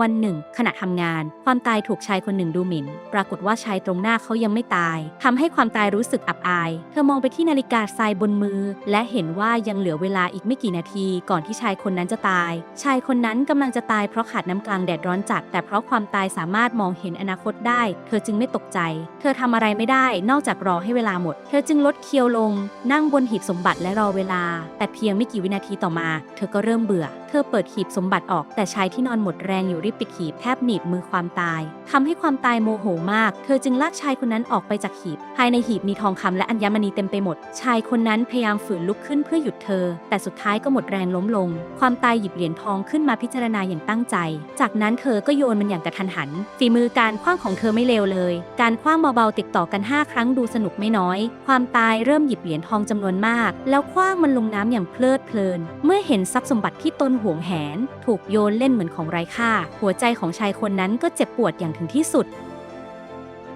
วันหนึ่ง ขณะทำงาน ความตายถูกชายคนหนึ่งดูหมิ่น ปรากฏว่าชายตรงหน้าเขายังไม่ตายทำให้ความตายรู้สึกอับอาย เธอมองไปที่นาฬิกาทรายบนมือ และเห็นว่ายังเหลือเวลาอีกไม่กี่นาที ก่อนที่ชายคนนั้นจะตาย ชายคนนั้นกำลังจะตายเพราะขาดน้ำกลางแดดร้อนจัด แต่เพราะความตายสามารถมองเห็นอนาคตได้ เธอจึงไม่ตกใจ เธอทำอะไรไม่ได้ นอกจากรอให้เวลาหมด เธอจึงลดเคียวลง นั่งบนหีบสมบัติและรอเวลา แต่เพียงไม่กี่วินาทีต่อมา เธอก็เริ่มเบื่อ อเปิดหีบสมบัติออก แต่ชายที่นอนหมดแรงอยู่รีบปิดหีบแทบหนีบมือความตายทำให้ความตายโมโหมาก เธอจึงลากชายคนนั้นออกไปจากหีบ ภายในหีบมีทองคำและอัญมณีเต็มไปหมด ชายคนนั้นพยายามฝืนลุกขึ้นเพื่อหยุดเธอ แต่สุดท้ายก็หมดแรงล้มลง ความตายหยิบเหรียญทองขึ้นมาพิจารณาอย่างตั้งใจ จากนั้นเธอก็โยนมันอย่างกระทันหัน ฝีมือการคว้างของเธอไม่เลวเลย การคว้างเบาๆติดต่อกัน 5 ครั้งดูสนุกไม่น้อย ความตายเริ่มหยิบเหรียญทองจำนวนมาก แล้วคว้างมันลงน้ำอย่างเพลิดเพลิน เมื่อเห็นทรัพย์สมบัติที่ตนหวงแหน ถูกโยนเล่นเหมือนของไร้ค่า หัวใจของชายคนนั้นก็เจ็บปวดอย่างถึงที่สุด